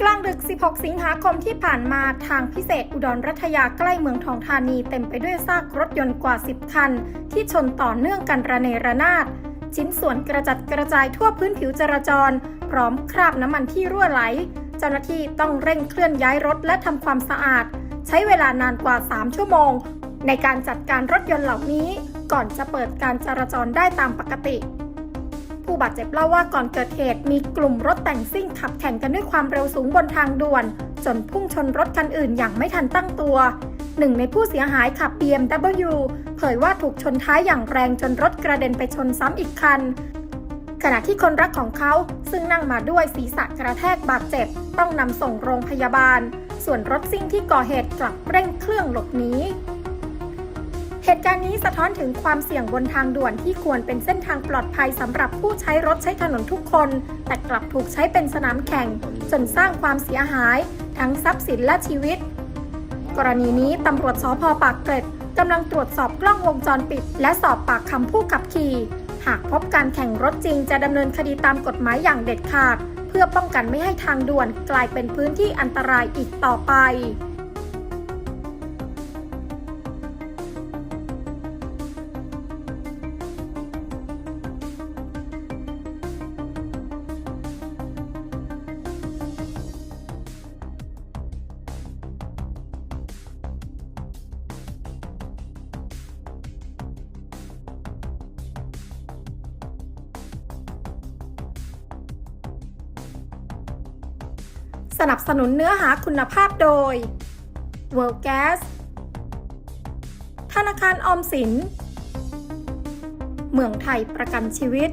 กลางดึก 16 สิงหาคมที่ผ่านมาทางพิเศษอุดรรัฐยาใกล้เมืองทองธานีเต็มไปด้วยซากรถยนต์กว่า 10 คัน ที่ชนต่อเนื่องกันระเนระนาด ชิ้นส่วนกระจัดกระจายทั่วพื้นผิวจราจร พร้อมคราบน้ำมันที่รั่วไหล เจ้าหน้าที่ต้องเร่งเคลื่อนย้ายรถและทำความสะอาด ใช้เวลานานกว่า 3 ชั่วโมง ในการจัดการรถยนต์เหล่านี้ ก่อนจะเปิดการจราจรได้ตามปกติ ผู้บาดเจ็บเล่าว่าก่อนเกิดเหตุมีกลุ่มรถแต่งซิ่งขับแข่งกันด้วยความเร็วสูงบนทางด่วน จนพุ่งชนรถคันอื่นอย่างไม่ทันตั้งตัวหนึ่งในผู้เสียหายขับ BMW เผยว่าถูกชนท้ายอย่างแรงจนรถกระเด็นไปชนซ้ำอีกคัน ขณะที่คนรักของเขาซึ่งนั่งมาด้วยศีรษะกระแทกบาดเจ็บ ต้องนำส่งโรงพยาบาล ส่วนรถซิ่งที่ก่อเหตุกลับเร่งเครื่องหลบหนี เหตุการณ์นี้สะท้อนถึงความเสี่ยงบนทางด่วนที่ควรเป็นเส้นทางปลอดภัยสำหรับผู้ใช้รถใช้ถนนทุกคน แต่กลับถูกใช้เป็นสนามแข่ง จนสร้างความเสียหาย ทั้งทรัพย์สินและชีวิต กรณีนี้ตำรวจสพปากเกร็ดกำลังตรวจสอบกล้องวงจรปิด และสอบปากคำผู้ขับขี่ หากพบการแข่งรถจริงจะดำเนินคดีตามกฎหมายอย่างเด็ดขาด เพื่อป้องกันไม่ให้ทางด่วนกลายเป็นพื้นที่อันตรายอีกต่อไป นับสนุนเนื้อหาคุณภาพโดย World Gas ธนาคารออมสิน เมืองไทยประกันชีวิต